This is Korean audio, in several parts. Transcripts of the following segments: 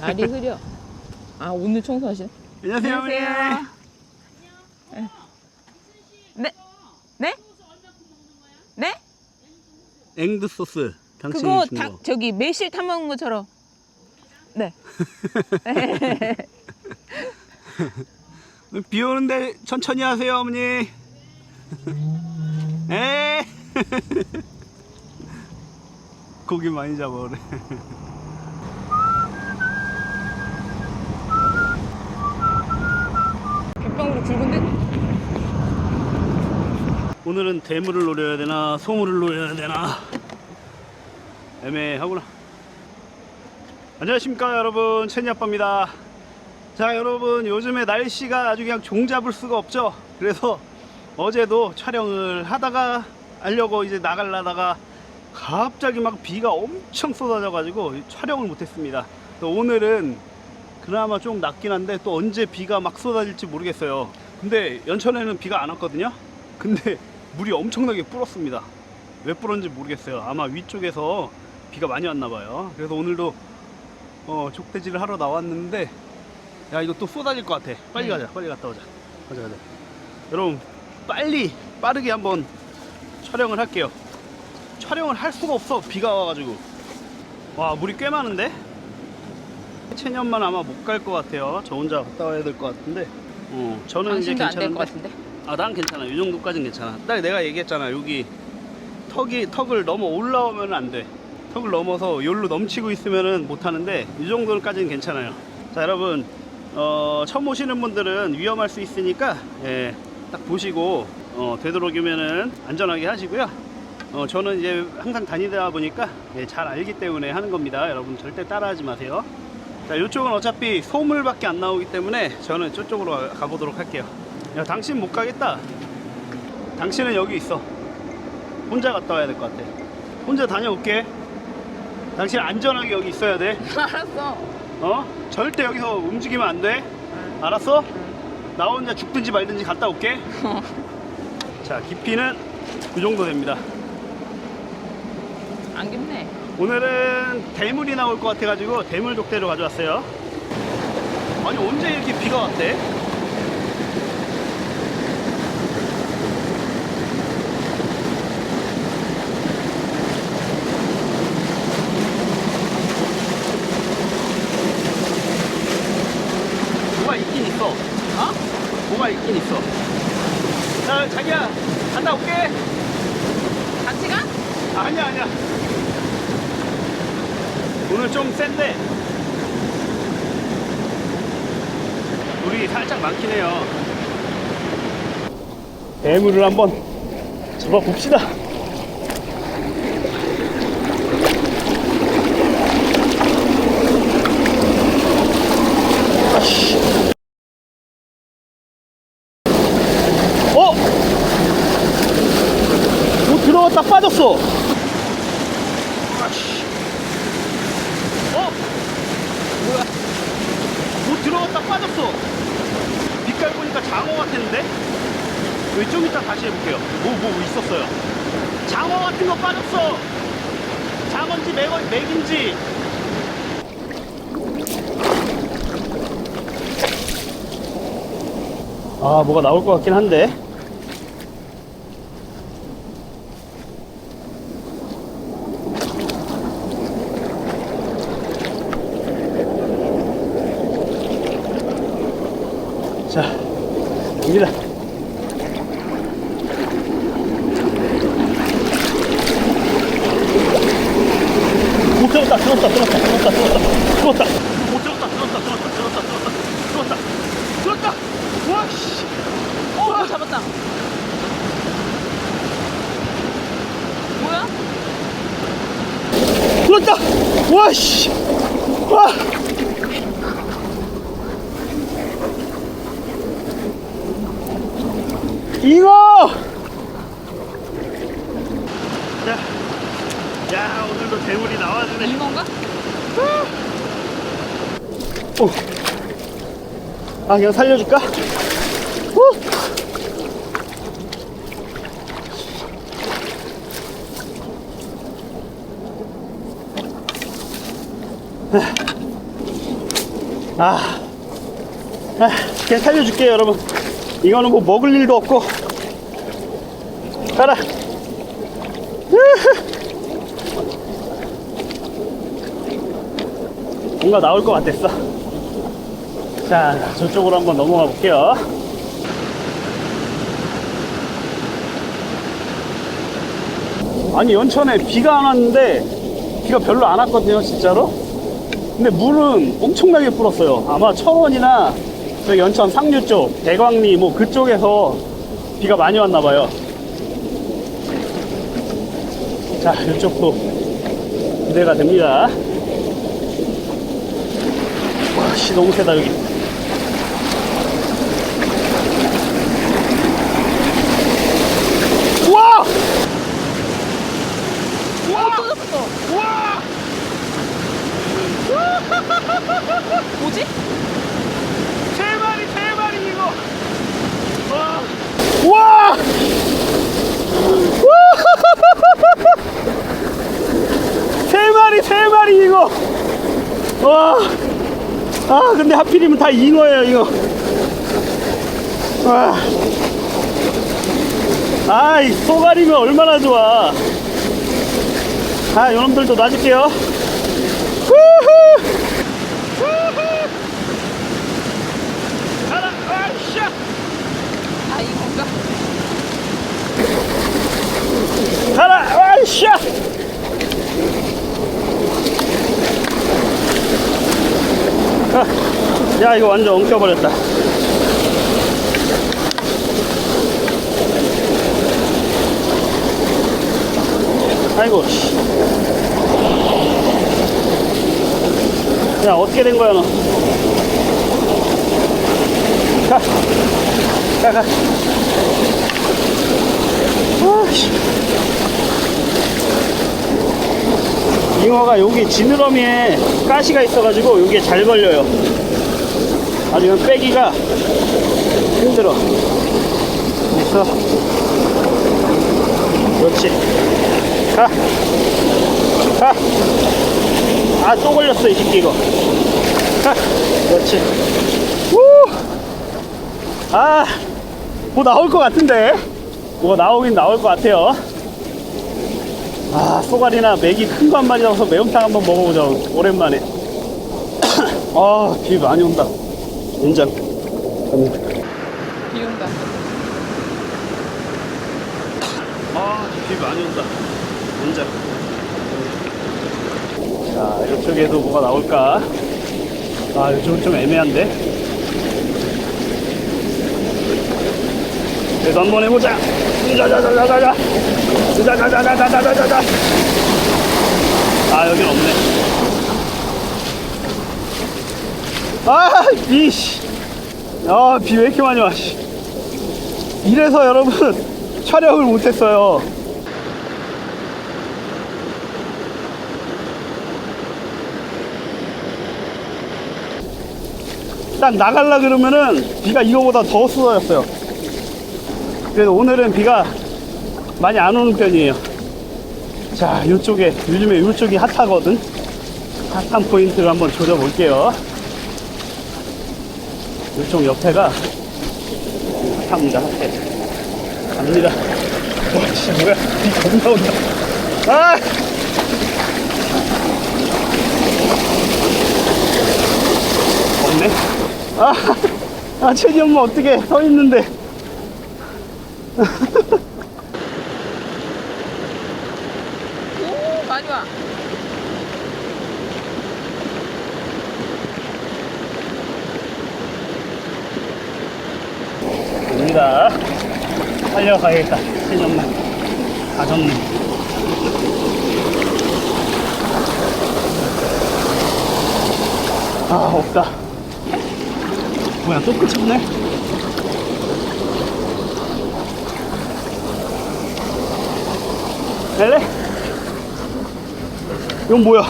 날이 흐려. 아 오늘 청소하시네. 안녕하세요, 어머니. 네? 네? 네? 앵두 소스. 당신이 그거 준 다, 거. 저기 매실 타 먹은 것처럼. 네. 비 오는데 천천히 하세요, 어머니. 에. 고기 많이 잡아오래. 갯방으로 굵은데? 오늘은 대물을 노려야 되나 소물을 노려야 되나? 애매하구나. 안녕하십니까 여러분. 채니 아빠입니다. 자 여러분. 요즘에 날씨가 아주 그냥 종잡을 수가 없죠? 그래서 어제도 촬영을 하다가 하려고 이제 나갈라다가 갑자기 막 비가 엄청 쏟아져 가지고 촬영을 못했습니다. 또 오늘은 그나마 좀 낫긴 한데 또 언제 비가 막 쏟아질지 모르겠어요. 근데 연천에는 비가 안 왔거든요? 근데 물이 엄청나게 불었습니다. 왜 불었는지 모르겠어요. 아마 위쪽에서 비가 많이 왔나 봐요. 그래서 오늘도 어, 족대지를 하러 나왔는데 야 이거 또 쏟아질 것 같아. 빨리 네. 가자. 빨리 갔다 오자. 가자 가자. 여러분 빨리 빠르게 한번 촬영을 할게요. 촬영을 할 수가 없어. 비가 와가지고. 와 물이 꽤 많은데 체년만 아마 못 갈 것 같아요 저 혼자 갔다 와야 될 것 같은데 어, 저는 이제 당신도 안될 괜찮은데 것 같은데. 아, 난 괜찮아. 이 정도까진 괜찮아. 딱 내가 얘기했잖아. 여기 턱이 턱을 넘어 올라오면 안 돼. 턱을 넘어서 열로 넘치고 있으면은 못 하는데 이 정도까지는 괜찮아요. 자, 여러분 어, 처음 오시는 분들은 위험할 수 있으니까 예, 딱 보시고 어, 되도록이면은 안전하게 하시고요. 어, 저는 이제 항상 다니다 보니까 예, 잘 알기 때문에 하는 겁니다. 여러분 절대 따라하지 마세요. 자, 이쪽은 어차피 소물밖에 안 나오기 때문에 저는 저쪽으로 가- 가보도록 할게요. 야, 당신 못 가겠다. 당신은 여기 있어. 혼자 갔다 와야 될 것 같아. 혼자 다녀올게. 당신 안전하게 여기 있어야 돼. 알았어. 어? 절대 여기서 움직이면 안 돼. 알았어? 나 혼자 죽든지 말든지 갔다 올게. 자, 깊이는 그 정도 됩니다. 안 깊네. 오늘은 대물이 나올 것 같아가지고 대물 족대로 가져왔어요. 아니 언제 이렇게 비가 왔대? 뭐가 있긴 있어. 어? 뭐가 있긴 있어. 자, 자기야, 갔다 올게. 같이 가? 아니야 아니야 오늘 좀 센데. 물이 살짝 많긴 해요. 대물을 한번 잡아봅시다. 어? 뭐 들어갔다. 빠졌어 아씨. 어? 뭐야? 뭐 들 어갔다 빠졌어. 빛깔 보니까 장어 같았는데? 여기 좀 이따 다시 해볼게요. 뭐, 뭐, 뭐 있었어요. 장어 같은 거 빠졌어. 장어인지 맥, 맥인지. 아, 뭐가 나올 것 같긴 한데. 자, 갑니다. 못 들었다, 들었다, 들었다, 들었다, 들었다, 들었다. 못 들었다, 들었다, 들었다, 들었다, 들었다, 들었다, 들었다. 와, 씨. 어, 잡았다. 뭐야? 들었다. 와, 씨. 와. 잉어! 자, 야, 오늘도 대물이 나와주네. 이건가? 오. 아, 그냥 살려줄까? 후. 아, 아 그냥 살려줄게요 여러분 이거는 뭐 먹을 일도 없고 가라 뭔가 나올 것 같았어. 자 저쪽으로 한번 넘어가 볼게요. 아니 연천에 비가 안 왔는데 비가 별로 안 왔거든요 진짜로. 근데 물은 엄청나게 불었어요. 아마 철원이나 저 연천 상류 쪽 대광리 뭐 그쪽에서 비가 많이 왔나 봐요. 자 이쪽도 기대가 됩니다 와씨 너무 세다 여기 우와! 와, 또 잡았어. 우와! 뭐지? 세 마리 세 마리 이거. 와! 우와! 세 마리 세 마리 이거. 와 아 근데 하필이면 다 잉어예요 잉어. 와 아이 소가리면 얼마나 좋아. 아 요놈들도 놔줄게요. 후후 후후 가라 아, 아, 야 이거 완전 엉켜버렸다 아이고 씨. 야 어떻게 된 거야 너 가. 가, 가. 아씨. 잉어가 여기 지느러미에 가시가 있어가지고 여기에 잘 걸려요. 아주 이건 빼기가 힘들어. 됐어. 그렇지. 가. 가. 아, 또 걸렸어, 이 새끼 이거. 가. 그렇지. 우! 아, 뭐 나올 것 같은데? 뭐 나오긴 나올 것 같아요. 아, 소갈이나 맥이 큰 거 한 마리 잡아서 매운탕 한번 먹어보자, 오랜만에. 아, 비 많이 온다. 음. 비 온다. 아, 비 많이 온다. 인정. 자, 이쪽에도 뭐가 나올까? 아, 이쪽은 좀 애매한데? 그래도 한번 해보자. 자자자자자자. 자자자자자자자자. 아, 여긴 없네. 아, 비, 씨. 아, 비 왜 이렇게 많이 와, 씨. 이래서 여러분, 촬영을 못했어요. 딱 나갈라 그러면은 비가 이거보다 더 쏟아졌어요. 그래서 오늘은 비가 많이 안 오는 편이에요. 자, 이쪽에 요즘에 이쪽이 핫하거든. 핫한 포인트를 한번 조져볼게요. 이쪽 옆에가 핫합니다. 핫해. 갑니다. 와, 씨, 뭐야? 비 겁나 온다. 아! 없네. 아, 아, 체리 엄마 어떻게 서 있는데. 오, 많이 와. 갑니다. 달려가야겠다. 체리 엄마. 가졌네. 아, 없다. 뭐야, 또 끝쳤네? 낼래? 이건 뭐야?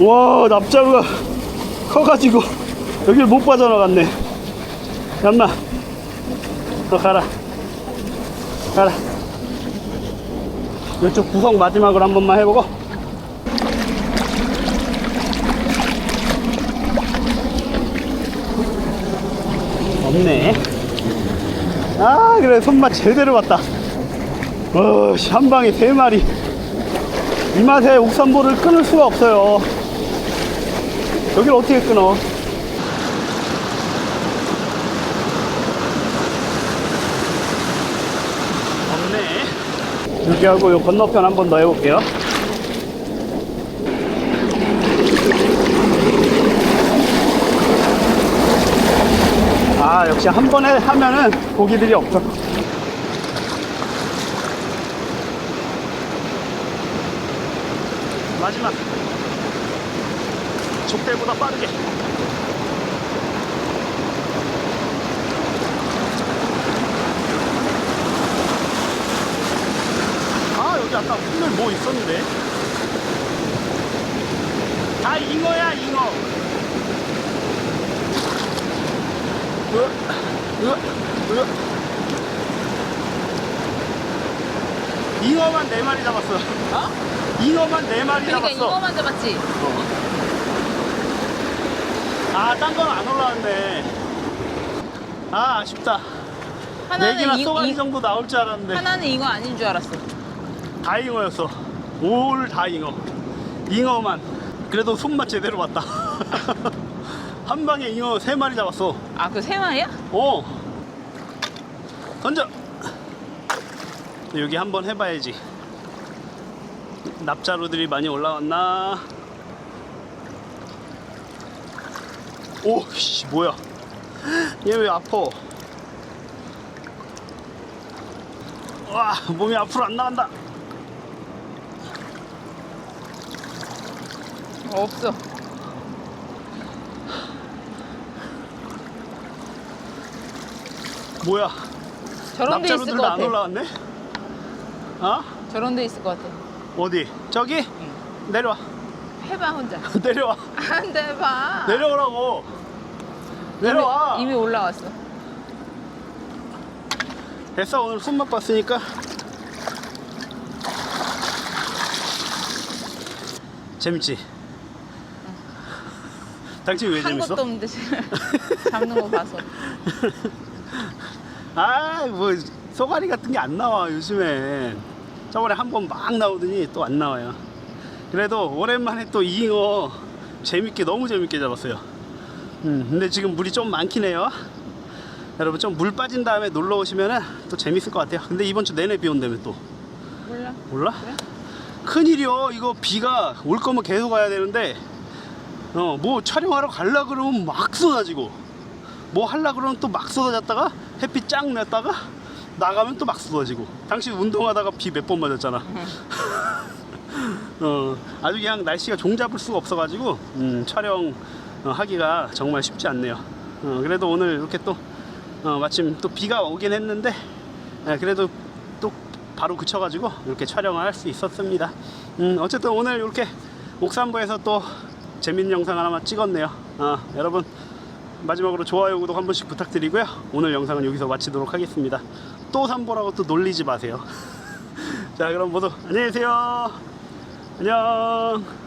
와, 납작가 커가지고 여길 못 빠져나갔네. 얌나, 너 가라. 가라. 이쪽 구석 마지막으로 한 번만 해보고. 없네. 아, 그래, 손맛 제대로 봤다. 어, 씨, 한 방에 세 마리. 이 맛에 옥산보를 끊을 수가 없어요. 여기를 어떻게 끊어? 없네. 이렇게 하고 요 건너편 한 번 더 해볼게요. 아, 역시 한 번에 하면은 고기들이 없어. 마지막. 족대보다 빠르게. 아, 여기 아까 오늘 뭐 있었는데? 다 잉어야, 잉어. 으, 으, 으. 잉어만 네 마리 잡았어. 어? 잉어만 네 마리 그러니까 잡았어. 이거만 잡았지. 아, 딴 건 안 올라왔네. 아, 아쉽다. 네 개나 하나는 이, 쏘가리 이, 정도 나올 줄 알았는데. 하나는 이거 아닌 줄 알았어. 다 잉어였어. 올 다 잉어. 잉어만. 그래도 손맛 제대로 봤다. 한 방에 잉어 세 마리 잡았어. 아, 그 세마리야? 어. 던져. 여기 한번 해봐야지. 납자루들이 많이 올라왔나? 오, 씨, 뭐야? 얘 왜 아파? 와, 몸이 앞으로 안 나간다. 없어. 뭐야? 저런 데 있을 것 안 같아. 올라왔네? 어? 저런 데 있을 것 같아. 어디? 저기? 내려와. 해봐, 혼자. 내려와. 안 돼, 봐. 내려오라고. 내려와. 이미, 올라왔어. 됐어 오늘 손맛 봤으니까 재밌지? 당신 왜 한 재밌어? 것도 없는데 잡는 거 봐서. 아뭐 쏘가리 같은 게 안 나와 요즘엔 저번에 한 번 막 나오더니 또 안 나와요 그래도 오랜만에 또 잉어 재밌게 너무 재밌게 잡았어요 음 근데 지금 물이 좀 많긴 해요 여러분 좀 물 빠진 다음에 놀러 오시면은 또 재밌을 것 같아요 근데 이번 주 내내 비 온다며 또 몰라. 몰라? 그래? 큰일이요. 이거 비가 올 거면 계속 와야 되는데, 어, 뭐 촬영하러 갈라 그러면 막 쏟아지고, 뭐 할라 그러면 또 막 쏟아졌다가, 햇빛 쫙 냈다가, 나가면 또 막 쏟아지고. 당신 운동하다가 비 몇 번 맞았잖아. 어, 아주 그냥 날씨가 종잡을 수가 없어가지고, 음, 촬영 어, 하기가 정말 쉽지 않네요. 어, 그래도 오늘 이렇게 또, 어, 마침 또 비가 오긴 했는데, 예, 그래도 또 바로 그쳐가지고 이렇게 촬영을 할 수 있었습니다. 음, 어쨌든 오늘 이렇게 옥산보에서 또 재밌는 영상 하나만 찍었네요. 아, 여러분 마지막으로 좋아요, 구독 한 번씩 부탁드리고요. 오늘 영상은 여기서 마치도록 하겠습니다. 또 산보라고 또 놀리지 마세요. 자, 그럼 모두 안녕히 계세요. 안녕.